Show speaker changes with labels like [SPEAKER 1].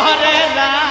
[SPEAKER 1] Hare Ram